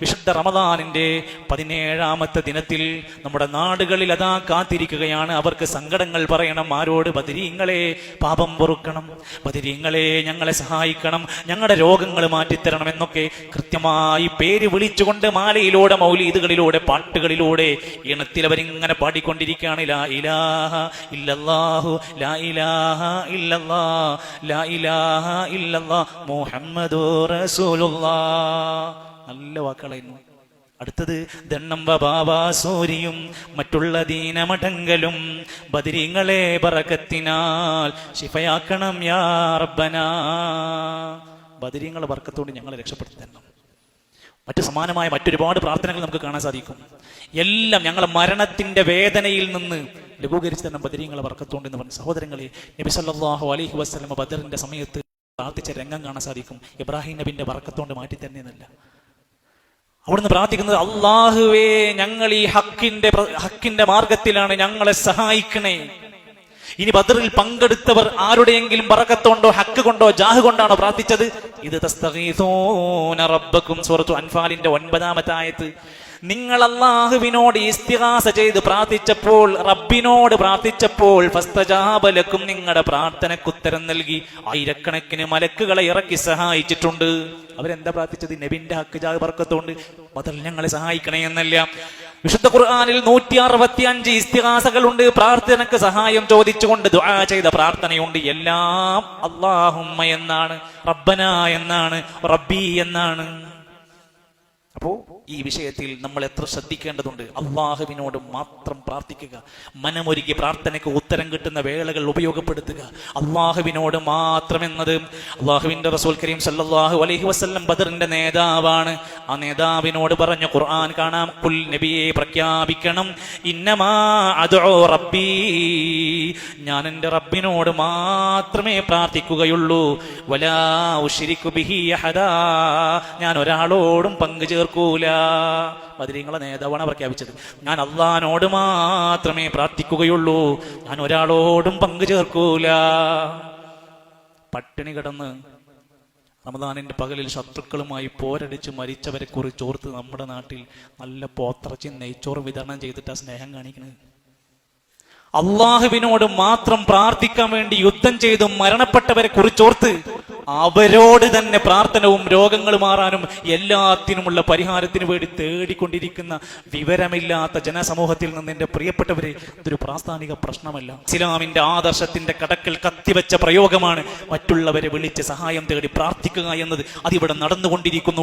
വിശുദ്ധ റമദാനിന്റെ പതിനേഴാമത്തെ ദിനത്തിൽ നമ്മുടെ നാടുകളിൽ അതാ കാത്തിരിക്കുകയാണ്. അവർക്ക് സങ്കടങ്ങൾ പറയണം. ആരോട്? ബദരീങ്ങളെ പാപം പൊറുക്കണം. ബദരീങ്ങളെ ഞങ്ങളെ സഹായിക്കണം. ഞങ്ങളുടെ രോഗങ്ങൾ മാറ്റിത്തരണം എന്നൊക്കെ കൃത്യമായി പേര് വിളിച്ചുകൊണ്ട് മാലയിലൂടെ മൗലീദുകളിലൂടെ പാട്ടുകളിലൂടെ ഇണത്തിൽ അവരിങ്ങനെ പാടിക്കൊണ്ടിരിക്കുകയാണ്. ലാ ഇലാഹ ഇല്ലല്ലാഹു ലാ ഇലാഹ ലാ ഇലാഹ മുഹമ്മദു നല്ല വാക്കുകളായിരുന്നു. അടുത്തത് ദണ്ണം ബാബാസൂരിയും മറ്റുള്ള ദീനമടങ്കലും ബദിരിങ്ങളെ പറക്കത്തിനാൽ ശിഫയാക്കണം യാ റബ്ബന. ബദിരിങ്ങളെ ഞങ്ങളെ രക്ഷപ്പെടുത്തി തരണം. മറ്റു സമാനമായ മറ്റൊരുപാട് പ്രാർത്ഥനകൾ നമുക്ക് കാണാൻ സാധിക്കും. എല്ലാം ഞങ്ങളെ മരണത്തിന്റെ വേദനയിൽ നിന്ന് ലഘൂകരിച്ച് തന്നെ ബദരീങ്ങളെ വർക്കത്തോണ്ട് എന്ന് പറഞ്ഞു സഹോദരങ്ങളെ നബി സല്ലല്ലാഹു അലൈഹി വസ്ലമ ബദറിന്റെ സമയത്ത് പ്രാർത്ഥിച്ച രംഗം കാണാൻ സാധിക്കും. ഇബ്രാഹിം നബിന്റെ വർക്കത്തോണ്ട് മാറ്റി തന്നെ എന്നല്ല. അവിടുന്ന് പ്രാർത്ഥിക്കുന്നത് അള്ളാഹുവേ ഞങ്ങൾ ഈ ഹക്കിന്റെ ഹക്കിന്റെ മാർഗത്തിലാണ് ഞങ്ങളെ സഹായിക്കണേ. ഇനി ബദറിൽ പങ്കെടുത്തവർ ആരുടെയെങ്കിലും പറക്കത്തോണ്ടോ ഹക്ക് കൊണ്ടോ ജാഹ് കൊണ്ടാണോ പ്രാർത്ഥിച്ചത്? ഇത് തസ്തഗീഥൂന റബ്ബക്കും സൂറത്തു അൻഫാലിന്റെ ഒൻപതാമത്തെ ആയത്ത്. നിങ്ങൾ അള്ളാഹുവിനോട് ഇസ്തിഹാസ ചെയ്ത് പ്രാർത്ഥിച്ചപ്പോൾ റബ്ബിനോട് പ്രാർത്ഥിച്ചപ്പോൾ ഫസ്തജാബലക്കും നിങ്ങളുടെ പ്രാർത്ഥനയ്ക്ക് ഉത്തരം നൽകി ആയിരക്കണക്കിന് മലക്കുകളെ ഇറക്കി സഹായിച്ചിട്ടുണ്ട്. അവരെന്താ പ്രാർത്ഥിച്ചത്? നബിന്റെ ഹക്ക് ജാഹ് ബദൽ ഞങ്ങളെ സഹായിക്കണേ എന്നല്ല. വിശുദ്ധ ഖുർആാനിൽ നൂറ്റി അറുപത്തി അഞ്ച് ഇസ്തിഹാസകളുണ്ട് പ്രാർത്ഥനക്ക് സഹായം ചോദിച്ചുകൊണ്ട് ദുആ ചെയ്ത പ്രാർത്ഥനയുണ്ട്. എല്ലാം അള്ളാഹുമ്മ എന്നാണ് റബ്ബന എന്നാണ് റബ്ബി എന്നാണ്. അപ്പോ ഈ വിഷയത്തിൽ നമ്മൾ എത്ര ശ്രദ്ധിക്കേണ്ടതുണ്ട്? അള്ളാഹുവിനോട് മാത്രം പ്രാർത്ഥിക്കുക. മനമൊരുക്കി പ്രാർത്ഥനയ്ക്ക് ഉത്തരം കിട്ടുന്ന വേളകൾ ഉപയോഗപ്പെടുത്തുക. അള്ളാഹുവിനോട് മാത്രം എന്നത് അള്ളാഹുവിന്റെ റസൂൽ കരീം സല്ലാഹു അലൈഹി വസല്ലം ബദറിന്റെ നേതാവാണ്. ആ നേതാവിനോട് പറഞ്ഞു ഖുർആൻ കാണാം. കുൽ നബിയെ പ്രഖ്യാപിക്കണം. ഇന്നമാ അതോ റബ്ബി ഞാൻ എന്റെ റബ്ബിനോട് മാത്രമേ പ്രാർത്ഥിക്കുകയുള്ളൂ. വലാ അഹദാ. ഞാൻ ഒരാളോടും പങ്കു ചേർക്കൂല. ബദരീങ്ങളെ നേതാവാണ് പ്രഖ്യാപിച്ചത്. ഞാൻ അള്ളഹാനോട് മാത്രമേ പ്രാർത്ഥിക്കുകയുള്ളൂ. ഞാൻ ഒരാളോടും പങ്കു ചേർക്കൂല. പട്ടിണി കിടന്ന് റമദാനിന്റെ പകലിൽ ശത്രുക്കളുമായി പോരടിച്ച് മരിച്ചവരെ കുറിച്ച് ഓർത്ത് നമ്മുടെ നാട്ടിൽ നല്ല പോത്രച്ചി നെയ്ച്ചോറ് വിതരണം ചെയ്തിട്ട് ആ സ്നേഹം കാണിക്കുന്നത് അള്ളാഹുവിനോട് മാത്രം പ്രാർത്ഥിക്കാൻ വേണ്ടി യുദ്ധം ചെയ്തും മരണപ്പെട്ടവരെ കുറിച്ചോർത്ത് അവരോട് തന്നെ പ്രാർത്ഥനവും രോഗങ്ങൾ മാറാനും എല്ലാത്തിനുമുള്ള പരിഹാരത്തിന് വേണ്ടി തേടിക്കൊണ്ടിരിക്കുന്ന വിവരമില്ലാത്ത ജനസമൂഹത്തിൽ നിന്ന് എന്റെ പ്രിയപ്പെട്ടവരെ ഇതൊരു പ്രാസ്ഥാനിക പ്രശ്നമല്ല. ഇസ്ലാമിന്റെ ആദർശത്തിന്റെ കടക്കൽ കത്തിവെച്ച പ്രയോഗമാണ് മറ്റുള്ളവരെ വിളിച്ച് സഹായം തേടി പ്രാർത്ഥിക്കുക എന്നത് അതിവിടെ നടന്നുകൊണ്ടിരിക്കുന്നു.